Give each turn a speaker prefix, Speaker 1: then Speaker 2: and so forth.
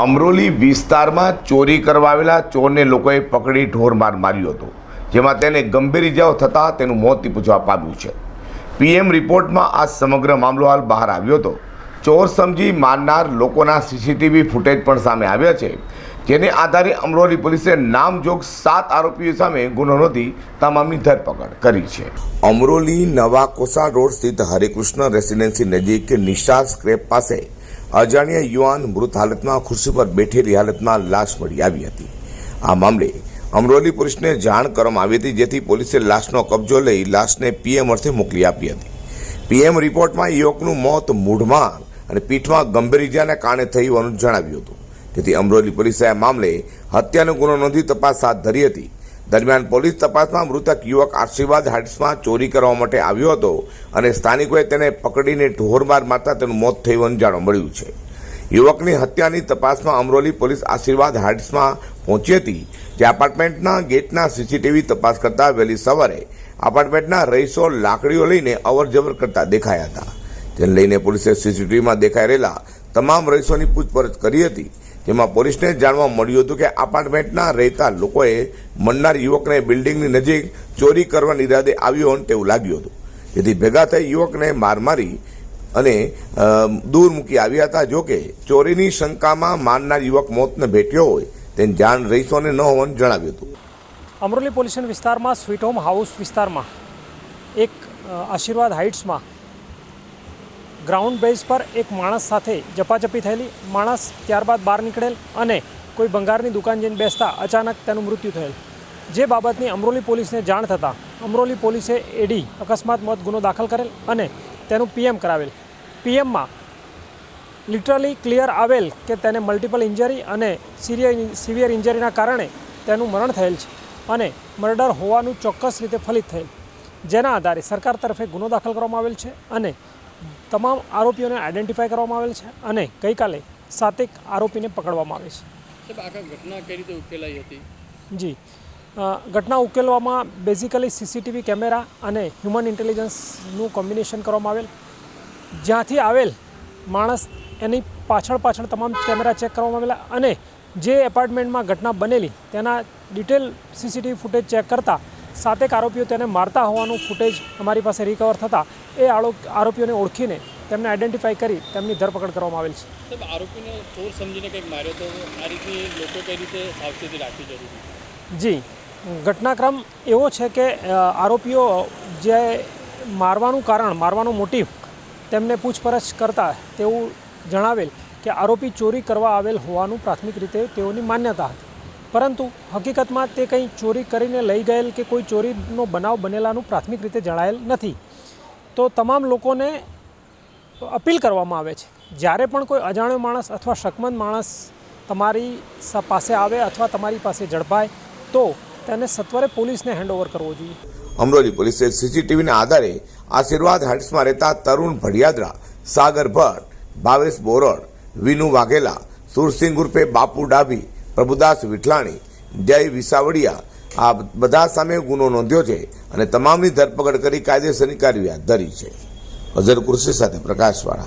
Speaker 1: અમરોલી વિસ્તારમાં ચોરી કરવા આવેલા ચોરને લોકોએ પકડી ઢોરમાર માર્યો હતો, જેમાં તેને ગંભીર ઇજાઓ થતાં તેનું મોત નીપજવા પામ્યું છે. પીએમ રિપોર્ટમાં આ સમગ્ર મામલો હાલ બહાર આવ્યો હતો. ચોર સમજી મારનાર લોકોના સીસીટીવી ફૂટેજ પણ સામે આવ્યા છે. જેને આધારે અમરોલી પોલીસે નામજોગ સાત આરોપીઓ સામે ગુનો નોંધી તમામની ધરપકડ કરી છે. અમરોલી નવા કોસા રોડ સ્થિત હરિકૃષ્ણ રેસિડેન્સી નજીક નિશા સ્ક્રેપ પાસે અજાણ્યા યુવાન મૃત હાલતમાં ખુરશી પર બેઠેલી હાલતમાં લાશ મળી આવી હતી. આ મામલે અમરોલી પોલીસને જાણ કરવામાં આવી હતી, જેથી પોલીસે લાશનો કબજો લઈ લાશને પીએમ અર્થે મોકલી આપી હતી. પીએમ રિપોર્ટમાં યુવકનું મોત મૂઢમાં અને પીઠમાં ગંભીર ઇજાને કારણે થયું હોવાનું જણાવ્યું હતું. તેથી અમરોલી પોલીસે આ મામલે હત્યાનો ગુનો નોંધી તપાસ હાથ ધરી હતી. દરમિયાન પોલીસ તપાસમાં મૃતક યુવક આશીર્વાદ હાઇટ્સમાં ચોરી કરવા માટે આવ્યો હતો અને સ્થાનિકોએ તેને પકડીને ઢોરમાર મારતા તેનું મોત થયું જાણવા મળ્યું છે. યુવકની હત્યાની તપાસમાં અમરોલી પોલીસ આશીર્વાદ હાઇટ્સમાં પહોંચી હતી. જે એપાર્ટમેન્ટના ગેટના સીસીટીવી તપાસ કરતા વહેલી સવારે એપાર્ટમેન્ટના રહીશો લાકડીઓ લઈને અવરજવર કરતા દેખાયા હતા. તેને લઈને પોલીસે સીસીટીવીમાં દેખાઈ રહેલા તમામ રહીશોની પૂછપરછ કરી હતી. જેમાં પોલીસને જાણવા મળ્યું હતું કે એપાર્ટમેન્ટના રહેતા લોકોએ મનનાર યુવકને બિલ્ડિંગની નજીક ચોરી કરવાના ઈરાદે આવ્યો હોય તેવું લાગ્યું હતું. જેથી ભેગા થઈ યુવકને માર મારી અને દૂર મૂકી આવ્યા હતા. જોકે ચોરીની શંકામાં મારનાર યુવક મોતને ભેટ્યો હોય તેની જાણ રહીશોને ન હોવાનું જણાવ્યું હતું.
Speaker 2: અમરોલી પોલીસ વિસ્તારમાં, સ્વીટ હોમ હાઉસ વિસ્તારમાં એક આશીર્વાદ હાઇટ્સમાં ગ્રાઉન્ડ બેઝ પર એક માણસ સાથે ઝપાઝપી થયેલી. માણસ ત્યારબાદ બહાર નીકળેલ અને કોઈ ભંગારની દુકાન જઈને બેસતા અચાનક તેનું મૃત્યુ થયેલ. જે બાબતની અમરોલી પોલીસને જાણ થતાં અમરોલી પોલીસે એડી અકસ્માત મોત ગુનો દાખલ કરેલ અને તેનું પીએમ કરાવેલ. પીએમમાં લિટરલી ક્લિયર આવેલ કે તેને મલ્ટિપલ ઇન્જરી અને સિરિયર સિવિયર ઇન્જરીના કારણે તેનું મરણ થયેલ છે અને મર્ડર હોવાનું ચોક્કસ રીતે ફલિત થયેલ. જેના આધારે સરકાર તરફે ગુનો દાખલ કરવામાં આવેલ છે અને તમામ આરોપીઓને આઈડેન્ટિફાય કરવામાં આવેલ છે અને ગઈકાલે સાતેક આરોપીને પકડવામાં આવે છે.
Speaker 3: આખા ઘટના કઈ રીતે ઉકેલાઈ હતી?
Speaker 2: જી. ઘટના ઉકેલવામાં બેઝિકલી સીસીટીવી કેમેરા અને હ્યુમન ઇન્ટેલિજન્સનું કોમ્બિનેશન કરવામાં આવેલ. જ્યાંથી આવેલ માણસ એની પાછળ પાછળ તમામ કેમેરા ચેક કરવામાં આવેલા અને જે એપાર્ટમેન્ટમાં ઘટના બનેલી તેના ડિટેલ સીસીટીવી ફૂટેજ ચેક કરતાં સાતેક આરોપીઓ તેને મારતા હોવાનું ફૂટેજ અમારી પાસે રિકવર થતાં એ આરોપીઓને ઓળખીને તેમને આઈડેન્ટિફાઈ કરી તેમની ધરપકડ કરવામાં આવેલ છે.
Speaker 3: આરોપીને ચોર સમજીને કંઈક માર્યો તો આ રીતની લોકો કઈ રીતે સાવચેતી રાખવી જરૂરી?
Speaker 2: જી ઘટનાક્રમ એવો છે કે આરોપીઓ જે મારવાનું કારણ મારવાનો મોટિવ તેમને પૂછપરછ કરતા તેવું જણાવેલ કે આરોપી ચોરી કરવા આવેલ હોવાનું પ્રાથમિક રીતે તેઓની માન્યતા હતી. પરંતુ હકીકતમાં તે કંઈ ચોરી કરીને લઈ ગયેલ કે કોઈ ચોરીનો બનાવ બનેલાનું પ્રાથમિક રીતે જણાયેલ નથી. તો તમામ લોકોને અપીલ કરવામાં આવે છે. જ્યારે પણ કોઈ અજાણ્યો માણસ અથવા શકમંદ માણસ તમારી પાસે આવે અથવા તમારી પાસે ઝડપાય, તો તેને સત્વરે પોલીસને હેન્ડઓવર કરવો જોઈએ.
Speaker 1: અમરોલી પોલીસે સીસીટીવીના આધારે આશીર્વાદ હાઇટ્સમાં રહેતા તરુણ ભડિયાદરા, સાગર ભટ્ટ ભાવેશ બોરડ, વિનુ વાઘેલા, સુરસિંહ ઉર્ફે બાપુ ડાભી પ્રભુદાસ વિઠલાણી, જય વિસાવડિયા. આ બધા સામે ગુનો નોંધ્યો છે અને તમામની ધરપકડ કરી કાયદેસરની કાર્યવાહી હાથ ધરી છે. અઝર કુર્સી સાથે પ્રકાશવાળા.